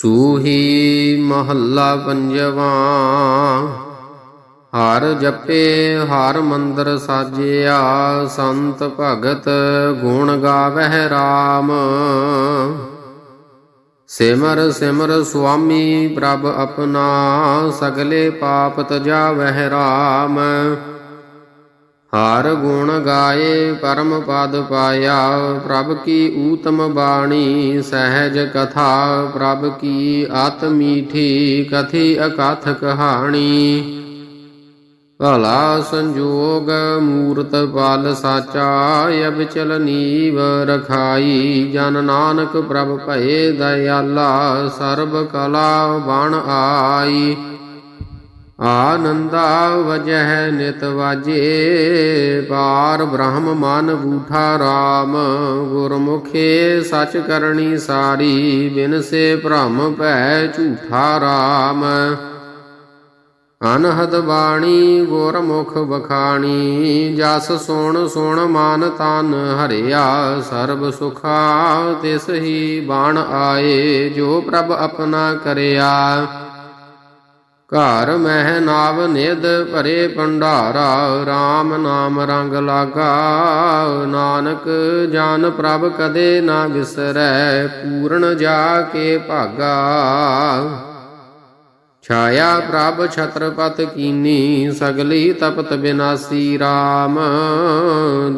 ਸੂਹੀ ਮਹੱਲਾ ਪੰਜਵਾ। ਹਰ ਜਪੇ, ਹਰ ਮੰਦਰ ਸਾਜਿਆ, ਸੰਤ ਭਗਤ ਗੁਣ ਗਾਵਹਿ RAM ਸਿਮਰ ਸਿਮਰ ਸੁਆਮੀ ਪ੍ਰਭ ਆਪਣਾ, ਸਗਲੇ ਪਾਪ ਤਜਾਵਹਿ RAM ਹਰ ਗੁਣ ਗਾਏ ਪਰਮ ਪਦ ਪਾਇਆ, ਪ੍ਰਭ ਕੀ ਊਤਮ ਬਾਣੀ ਸਹਿਜ ਕਥਾ, ਪ੍ਰਭ ਕੀ ਅਤ ਮੀਠੀ ਕਥੀ ਅਕਥ ਕਹਾਣੀ। ਭਲਾ ਸੰਜੋਗ ਮੂਰਤ ਪਾਲ ਸਾਚਾ, ਅਬਚਲ ਨੀਵ ਰਖਾਈ, ਜਨ ਨਾਨਕ ਪ੍ਰਭ ਭਏ ਦਇਆਲਾ, ਸਰਬ ਕਲਾ ਬਣ ਆਈ। ਆਨੰਦਾ ਵਜਹਿ ਨਿਤ ਵਾਜੇ, ਪਾਰ ਬ੍ਰਹਮ ਮਨ ਬੂਠਾ RAM ਗੁਰਮੁਖੇ ਸਚ ਕਰਨੀ ਸਾਰੀ, ਬਿਨ ਸੇ ਭ੍ਰਮ ਭੈ ਝੂਠਾ RAM ਅਨਹਦ ਬਾਣੀ, ਗੁਰਮੁਖ ਬਖਾਣੀ ਜਸ ਸੁਣ ਸੁਣ ਮਨ ਤਨ ਹਰਿਆ, ਸਰਬ ਸੁਖਾ ਤਿਸ ਹੀ ਬਾਣ ਆਏ, ਜੋ ਪ੍ਰਭ ਆਪਣਾ ਕਰਿਆ। ਘਰ ਮਹਿ ਨਾਵ ਨਿਧ ਭਰੇ ਭੰਡਾਰਾ RAM ਨਾਮ ਰੰਗ ਲਾਗਾ। ਨਾਨਕ ਜਨ ਪ੍ਰਭ ਕਦੇ ਨਾ ਵਿਸਰੈ ਪੂਰਨ ਜਾ ਕੇ ਭਾਗਾ। ਛਾਇਆ ਪ੍ਰਭ ਛਤਰਪਤ ਕੀਨੀ, ਸਗਲੀ ਤਪਤ ਬਿਨਾਸੀ RAM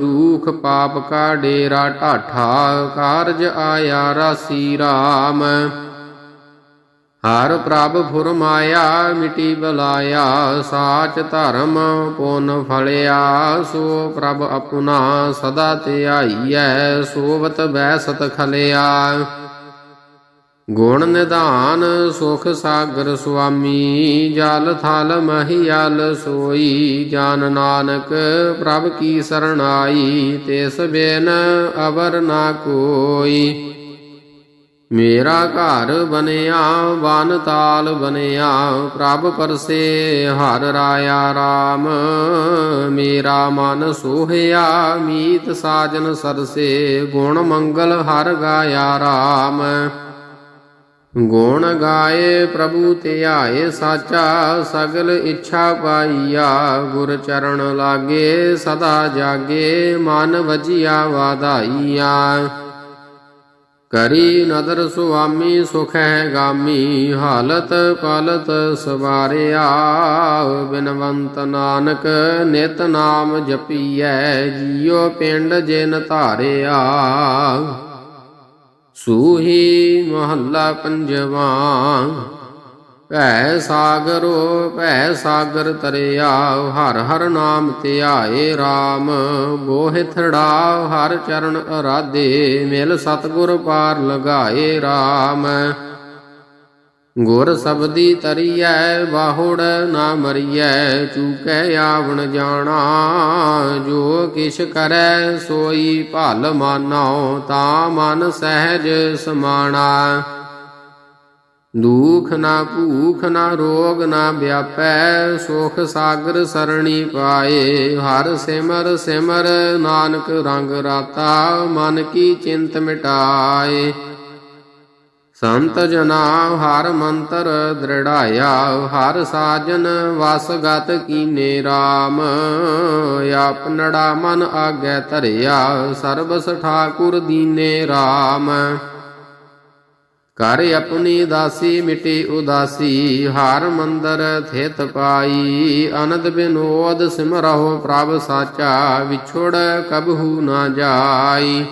ਦੁਖ ਪਾਪ ਕਾ ਡੇਰਾ ਢਾਠਾ, ਕਾਰਜ ਆਇਆ ਰਾਸੀ RAM ਹਰ ਪ੍ਰਭ ਫੁਰਮਾਇਆ, ਮਿਟੀ ਬਲਾਇਆ, ਸਾਚ ਧਰਮ ਪੁਨ ਫਲਿਆ ਸੋ ਪ੍ਰਭ ਆਪਣਾ ਸਦਾ ਧਿਆਈਐ, ਸੋਵਤ ਬੈਸਤ ਖਲਿਆ। ਗੁਣ ਨਿਧਾਨ ਸੁਖ ਸਾਗਰ ਸੁਆਮੀ, ਜਲ ਥਲ ਮਹੀਲ ਸੋਈ, ਜਾਨ ਨਾਨਕ ਪ੍ਰਭ ਕੀ ਸਰਣਾਈ, ਤਿਸ ਬਿਨ ਅਵਰ ਨਾ ਕੋਈ। ਮੇਰਾ ਘਰ ਬਨਿਆ ਵਨ ਤਾਲ ਬਨਿਆ ਪ੍ਰਭ ਪਰਸੇ ਹਰ ਰਾਇਆ RAM ਮੇਰਾ ਮਨ ਸੋਹਿਆ, ਮੀਤ ਸਾਜਨ ਸਰਸੇ, ਗੁਣ ਮੰਗਲ ਹਰ ਗਾਇਆ RAM ਗੁਣ ਗਾਏ ਪ੍ਰਭੂ ਧਿਆਏ ਸਾਚਾ, ਸਗਲ ਇੱਛਾ ਪਾਈਆ, ਗੁਰ ਚਰਨ ਲਾਗੇ ਸਦਾ ਜਾਗੇ, ਮਨ ਵਜਿਆ ਵਾਧਾਈਆ। ਕਰੀ ਨਦਰ ਸੁਆਮੀ ਸੁਖ ਹੈ ਗਾਮੀ, ਹਾਲਤ ਪਾਲਤ ਸਵਾਰਿਆ। ਬਿਨਵੰਤ ਨਾਨਕ ਨਿਤ ਨਾਮ ਜਪੀਐ, ਜੀਉ ਪਿੰਡ ਜਿਨ ਧਾਰਿਆ। ਸੂਹੀ ਮਹੱਲਾ ਪੰਜਵਾ ਭੈ ਸਾਗਰੋ, ਭੈ ਸਾਗਰ ਤਰਿਆ, ਹਰ ਹਰ ਨਾਮ ਧਿਆਏ RAM ਬੋਹਿਥੜਾ ਹਰ ਚਰਨ ਅਰਾਧੇ, ਮਿਲ ਸਤਗੁਰ ਪਾਰ ਲਗਾਏ RAM ਗੁਰ ਸਬਦੀ ਤਰੀਐ, ਬਾਹੁੜ ਨਾ ਮਰੀਐ, ਚੂਕੈ ਆਵਣ ਜਾਣਾ। ਜੋ ਕਿਛ ਕਰੈ, ਸੋਈ ਭਲ ਮਾਨੋ, ਤਾਂ ਮਨ ਸਹਿਜ ਸਮਾਣਾ। ਦੁਖ ਨਾ ਭੂਖ ਨਾ ਰੋਗ ਨਾ ਵਿਆਪੈ, ਸੁਖ ਸਾਗਰ ਸਰਣੀ ਪਾਏ। ਹਰ ਸਿਮਰ ਸਿਮਰ ਨਾਨਕ ਰੰਗ ਰਾਤਾ, ਮਨ ਕੀ ਚਿੰਤ ਮਿਟਾਏ। ਸੰਤ ਜਨਾ ਹਰ ਮੰਤਰ ਦ੍ਰਿੜਾਇਆ, ਹਰ ਸਾਜਨ ਵਸਗਤ ਕੀਨੇ RAM ਆਪਨੜਾ ਮਨ ਆਗੈ ਧਰਿਆ, ਸਰਬਸ ਠਾਕੁਰ ਦੀਨੇ RAM ਕਰ ਆਪਣੀ ਦਾਸੀ ਮਿਟੀ ਉਦਾਸੀ, ਹਾਰ ਮੰਦਰ ਥਿਤ ਪਾਈ। ਅਨੰਦ ਬਿਨੋਦ ਸਿਮਰਹੁ, ਪ੍ਰਭ ਸਾਚਾ ਵਿਛੋੜ ਕਬਹੂ ਨਾ ਜਾਈ।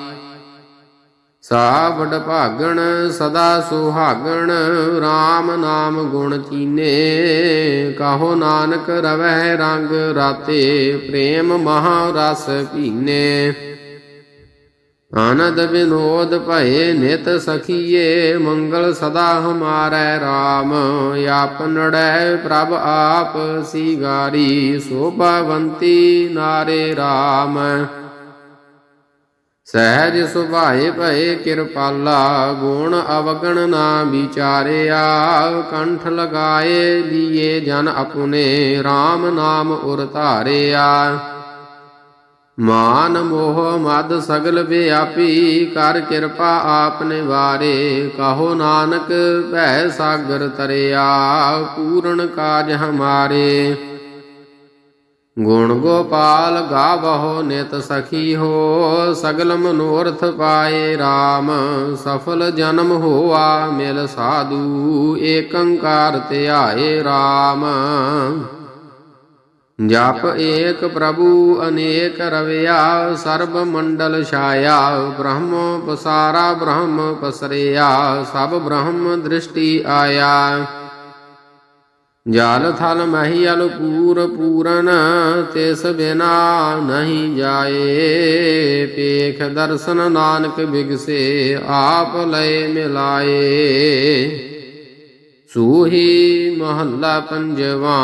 ਸਾ ਭਾਗਣ ਸਦਾ ਸੁਹਾਗਣ RAM ਨਾਮ ਗੁਣ ਚੀਨੇ। ਕਾਹੋ ਨਾਨਕ ਰਵਹਿ ਰੰਗ ਰਾਤੇ, ਪ੍ਰੇਮ ਮਹਾ ਰਸ ਪੀਨੇ ਆਨੰਦ ਵਿਨੋਦ ਭਏ ਨਿਤ ਸਖੀਏ, ਮੰਗਲ ਸਦਾ ਹਮਾਰੈ RAM ਆਪਨੜੈ ਪ੍ਰਭ ਆਪ ਸ਼ਿਗਾਰੀ, ਸੋਭਾਵੰਤੀ ਨਾਰੇ RAM ਸਹਿਜ ਸੁਭਾਏ ਭਏ ਕਿਰਪਾਲਾ, ਗੁਣ ਅਵਗਣ ਨਾ ਵਿਚਾਰਿਆ। ਕੰਠ ਲਗਾਏ ਲੀਏ ਜਨ ਆਪਣੇ RAM ਨਾਮ ਉਰ ਧਾਰਿਆ। ਮਾਨ ਮੋਹ ਮਦ ਸਗਲ ਵਿਆਪੀ, ਕਰ ਕਿਰਪਾ ਆਪ ਨਿਵਾਰੇ। ਕਹੋ ਨਾਨਕ, ਭੈ ਸਾਗਰ ਤਰਿਆ, ਪੂਰਨ ਕਾਜ ਹਮਾਰੇ। ਗੁਣ ਗੋਪਾਲ ਗਾਵਹੁ ਨਿਤ ਸਖੀ ਹੋ, ਸਗਲ ਮਨੋਰਥ ਪਾਏ RAM ਸਫਲ ਜਨਮ ਹੋਆ ਮਿਲ ਸਾਧੂ, ਏਕੰਕਾਰ ਧਿਆਏ RAM ਜਪ ਏਕ ਪ੍ਰਭੂ ਅਨੇਕ ਰਵਿਆ, ਸਰਬ ਮੰਡਲ ਛਾਇਆ, ਬ੍ਰਹਮ ਪਸਾਰਾ ਬ੍ਰਹਮ ਪਸਰਿਆ, ਸਭ ਬ੍ਰਹਮ ਦ੍ਰਿਸ਼ਟੀ ਆਇਆ। ਜਾਲ ਥਲ ਮਹੀਲ ਪੂਰ ਪੂਰਨ, ਤਿਸ ਬਿਨਾ ਨਹੀਂ ਜਾਏ। ਪੇਖ ਦਰਸ਼ਨ ਨਾਨਕ ਬਿਗਸੇ, ਆਪ ਲਏ ਮਿਲਾਏ। ਸੂਹੀ ਮਹੱਲਾ ਪੰਜਵਾ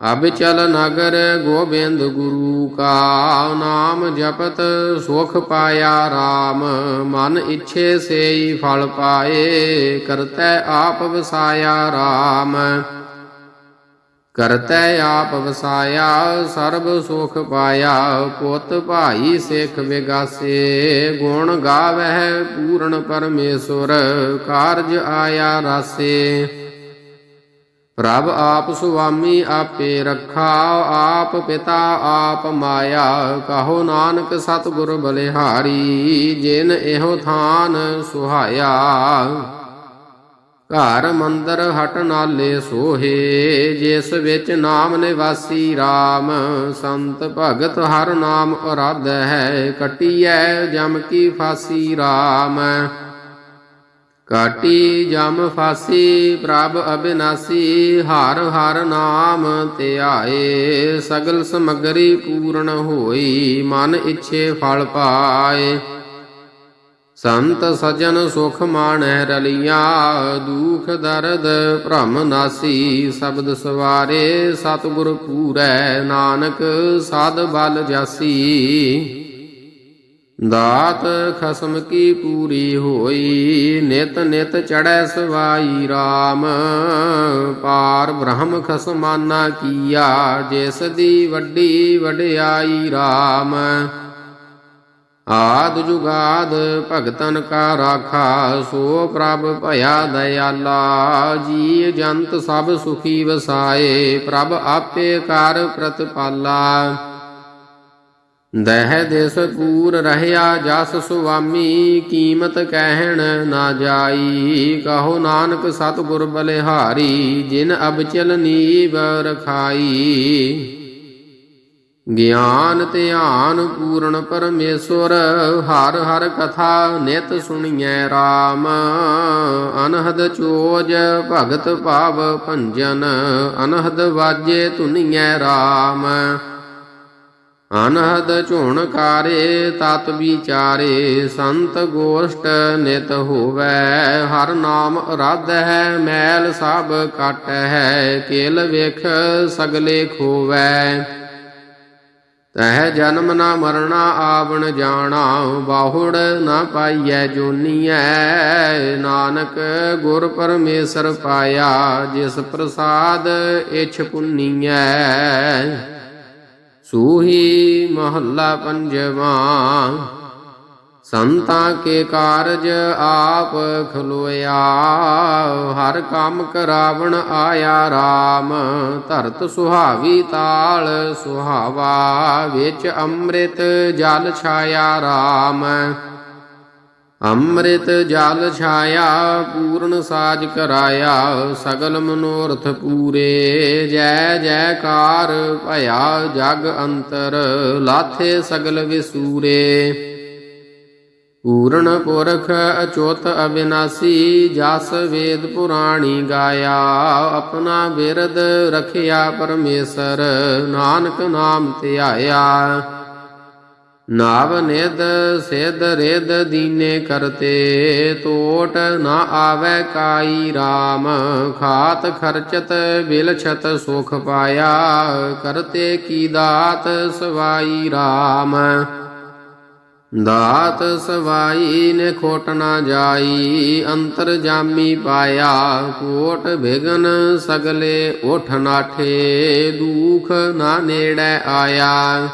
ਅਬ ਚਲ ਨਗਰ ਗੋਬਿੰਦ ਗੁਰੂ ਕਾ ਨਾਮ ਜਪਤ, ਸੁਖ ਪਾਇਆ RAM ਮਨ ਇੱਛੇ ਸੇਈ ਫਲ ਪਾਏ, ਕਰਤੈ ਆਪ ਵਸਾਇਆ RAM ਕਰਤੈ ਆਪ ਵਸਾਇਆ, ਸਰਬ ਸੁਖ ਪਾਇਆ। ਪੁੱਤ ਭਾਈ ਸਿੱਖ ਵਿਗਾਸੇ, ਗੁਣ ਗਾਵਹਿ ਪੂਰਨ ਪਰਮੇਸ਼ਵਰ ਕਾਰਜ ਆਇਆ ਰਾਸੇ। ਪ੍ਰਭ ਆਪ ਸੁਆਮੀ ਆਪੇ ਰੱਖਾ, ਆਪ ਪਿਤਾ ਆਪ ਮਾਇਆ। ਕਹੋ ਨਾਨਕ ਸਤਿਗੁਰ ਬਲਿਹਾਰੀ, ਜਿਨ ਇਹੋ ਥਾਨ ਸੁਹਾਇਆ। ਘਰ ਮੰਦਰ ਹਟ ਨਾਲੇ ਸੋਹੇ, ਜਿਸ ਵਿੱਚ ਨਾਮ ਨਿਵਾਸੀ RAM ਸੰਤ ਭਗਤ ਹਰ ਨਾਮ ਅਰਾਧ ਹੈ ਕਟੀਐ ਜਮ ਕੀ ਫਾਸੀ RAM ਕਾਟੀ ਜਮ ਫਾਸੀ, ਪ੍ਰਭ ਅਬਿਨਾਸੀ, ਹਰ ਹਰ ਨਾਮ ਧਿਆਏ ਸਗਲ ਸਮਗਰੀ ਪੂਰਨ ਹੋਈ, ਮਨ ਇਛੇ ਫਲ ਪਾਏ। ਸੰਤ ਸਜਣ ਸੁਖ ਮਾਣੈ ਰਲੀਆਂ, ਦੁਖ ਦਰਦ ਭ੍ਰਮ ਨਾਸੀ। ਸ਼ਬਦ ਸਵਾਰੇ ਸਤਿਗੁਰ ਪੂਰੈ, ਨਾਨਕ ਸਾਧ ਬਲ ਜਾਸੀ। ਦਾਤ ਖਸਮ ਕੀ ਪੂਰੀ ਹੋਈ, ਨਿਤ ਨਿਤ ਚੜੈ ਸਵਾਈ RAM ਪਾਰ ਬ੍ਰਹਮ ਖਸਮਾਨਾ ਕੀਆ, ਜਿਸ ਦੀ ਵੱਡੀ ਵਡਿਆਈ RAM ਆਦ ਜੁਗਾਦ ਭਗਤਨ ਕਾ ਰਾਖਾ, ਸੋ ਪ੍ਰਭ ਭਇਆ ਦਇਆਲਾ। ਜੀ ਜੰਤ ਸਭ ਸੁਖੀ ਵਸਾਏ, ਪ੍ਰਭ ਆਪੇ ਕਰ ਪ੍ਰਤਪਾਲਾ। ਦਹਿ ਦਿਸ ਪੂਰ ਰਹਿਆ ਜਸ ਸੁਆਮੀ, ਕੀਮਤ ਕਹਿਣ ਨਾ ਜਾਈ। ਕਹੋ ਨਾਨਕ ਸਤਿਗੁਰ ਬਲਿਹਾਰੀ, ਜਿਨ ਅਬਚਲ ਨੀਵ ਰਖਾਈ। ਗਿਆਨ ਧਿਆਨ ਪੂਰਨ ਪਰਮੇਸ਼ਵਰ ਹਰ ਹਰ ਕਥਾ ਨਿਤ ਸੁਣੀਐ RAM ਅਨਹਦ ਚੋਜ ਭਗਤ ਭਾਵ ਭੰਜਨ, ਅਨਹਦ ਵਾਜੇ ਧੁਨੀਐ RAM ਅਨਹਦ ਝੁਣ ਕਾਰੇ, ਤਤ ਵਿਚਾਰੇ, ਸੰਤ ਗੋਸ਼ਟ ਨਿਤ ਹੋਵੈ। ਹਰ ਨਾਮ ਅਰਾਧ ਹੈ ਮੈਲ ਸਭ ਕਟ ਹੈ ਕੇਲ ਵੇਖ ਸਗਲੇ ਖੋਵੈ। ਤਹ ਜਨਮ ਨਾ ਮਰਣਾ, ਆਵਣ ਜਾਣਾ, ਬਾਹੁੜ ਨਾ ਪਾਈਐ ਜੋਨੀਐ। ਨਾਨਕ ਗੁਰ ਪਰਮੇਸ਼ਰ ਪਾਇਆ, ਜਿਸ ਪ੍ਰਸਾਦ ਇਛ ਪੁੰਨੀਐ। ਸੂਹੀ ਮਹੱਲਾ ਪੰਜਵਾ। ਸੰਤਾਂ ਕੇ ਕਾਰਜ ਆਪ ਖਲੋਇਆ। ਹਰ ਕੰਮ ਕਰਾਵਣ ਆਇਆ RAM ਧਰਤ ਸੁਹਾਵੀ ਤਾਲ ਸੁਹਾਵਾ। ਵਿੱਚ ਅੰਮ੍ਰਿਤ ਜਲ ਛਾਇਆ RAM ਅੰਮ੍ਰਿਤ ਜਲ ਛਾਇਆ, ਪੂਰਨ ਸਾਜ ਕਰਾਇਆ, ਸਗਲ ਮਨੋਰਥ ਪੂਰੇ। ਜੈ ਜੈਕਾਰ ਭਇਆ ਜਗ ਅੰਤਰ, ਲਾਥੇ ਸਗਲ ਵਿਸੂਰੇ। ਪੂਰਨ ਪੁਰਖ ਅਚੋਤ ਅਬਿਨਾਸੀ, ਜਸ ਵੇਦ ਪੁਰਾਣੀ ਗਾਇਆ। ਆਪਣਾ ਬਿਰਦ ਰਖਿਆ ਪਰਮੇਸ਼ਰ, ਨਾਨਕ ਨਾਮ ਧਿਆਇਆ। ਨਾਵ ਨਿਦ ਸਿਧ ਰਿਦ ਦੀਨੇ ਕਰਤੇ, ਤੋਟ ਨਾ ਆਵੈ ਕਾਈ RAM ਖਾਤ ਖਰਚਤ ਬਿਲਛਤ ਸੁਖ ਪਾਇਆ, ਕਰਤੇ ਕੀ ਦਾਤ ਸਵਾਈ RAM ਦਾਤ ਸਵਾਈ ਨੇ ਖੋਟ ਨਾ ਜਾਈ, ਅੰਤਰ ਜਾਮੀ ਪਾਇਆ, ਕੋਟ ਵਿਗਨ ਸਗਲੇ ਉਠ ਨਾਠੇ, ਦੂਖ ਨਾ ਨੇੜੇ ਆਇਆ।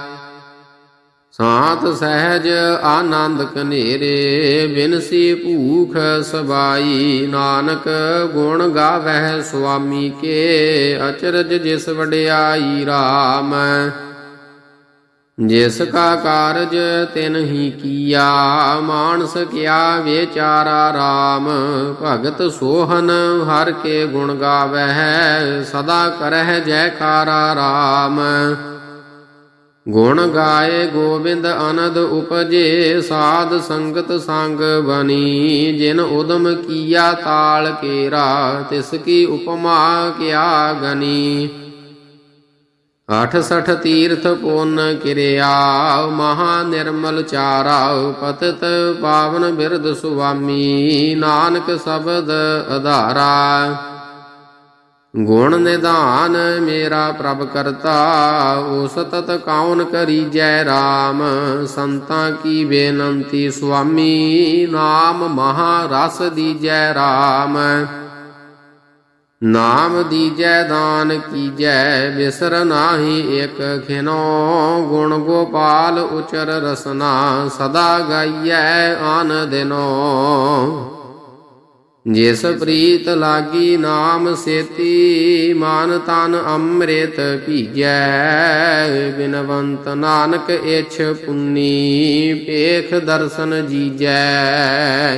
ਸਾਤ ਸਹਿਜ ਆਨੰਦ ਕਨੇਰੇ ਬਿਨਸੀ ਭੂਖ ਸਬਾਈ, ਨਾਨਕ ਗੁਣ ਗਾਵਹਿ ਸੁਆਮੀ ਕੇ, ਅਚਰਜ ਜਿਸ ਵਡਿਆਈ RAM ਜਿਸ ਕਾ ਕਾਰਜ ਤਿਨ ਹੀ ਕੀਆ, ਮਾਨਸ ਕਿਆ ਵਿਚਾਰਾ RAM ਭਗਤ ਸੋਹਨ ਹਰ ਕੇ ਗੁਣ ਗਾਵਹਿ, ਸਦਾ ਕਰਹਿ ਜੈਕਾਰਾ RAM ਗੁਣ ਗਾਏ ਗੋਬਿੰਦ ਅਨੰਦ ਉਪਜੇ, ਸਾਧ ਸੰਗਤ ਸੰਗ ਬਣੀ। ਜਿਨ ਉਦਮ ਕੀਆ ਤਾਲ ਕੇਰਾ, ਤਿਸ ਕੀ ਉਪਮਾ ਕਿਆ ਗਨੀ ਅਠ ਸਠ ਤੀਰਥ ਪੁੰਨ ਕਿਰਿਆ, ਮਹਾ ਨਿਰਮਲ ਚਾਰਾ, ਪਤਿਤ ਪਾਵਨ ਬਿਰਦ ਸੁਆਮੀ। ਨਾਨਕ ਸ਼ਬਦ ਆਧਾਰਾ ਗੁਣ ਨਿਧਾਨ ਮੇਰਾ ਪ੍ਰਭ ਕਰਤਾ ਉਸ ਤਤ ਕੌਣ ਕਰੀ ਜੈ ਰਾਮ। ਸੰਤਾਂ ਕੀ ਬੇਨੰਤੀ ਸੁਆਮੀ, ਨਾਮ ਮਹਾ ਰਸ ਦੀਜੈ ਰਾਮ। ਨਾਮ ਦੀਜੈ, ਦਾਨ ਕੀਜੈ, ਬਿਸਰ ਨਾਹੀ ਇਕ ਖਿਨੋ। ਗੁਣ ਗੋਪਾਲ ਉਚਰ ਰਸਨਾ, ਸਦਾ ਗਾਈਐ ਆਨ ਦਿਨੋ। ਜਿਸ ਪ੍ਰੀਤ ਲਾਗੀ ਨਾਮ ਸੇਤੀ, ਮਾਨ ਤਨ ਅੰਮ੍ਰਿਤ ਭੀਜੈ। ਬਿਨਵੰਤ ਨਾਨਕ ਇਛ ਪੁੰਨੀ ਪੇਖ ਦਰਸ਼ਨ ਜੀਜੈ।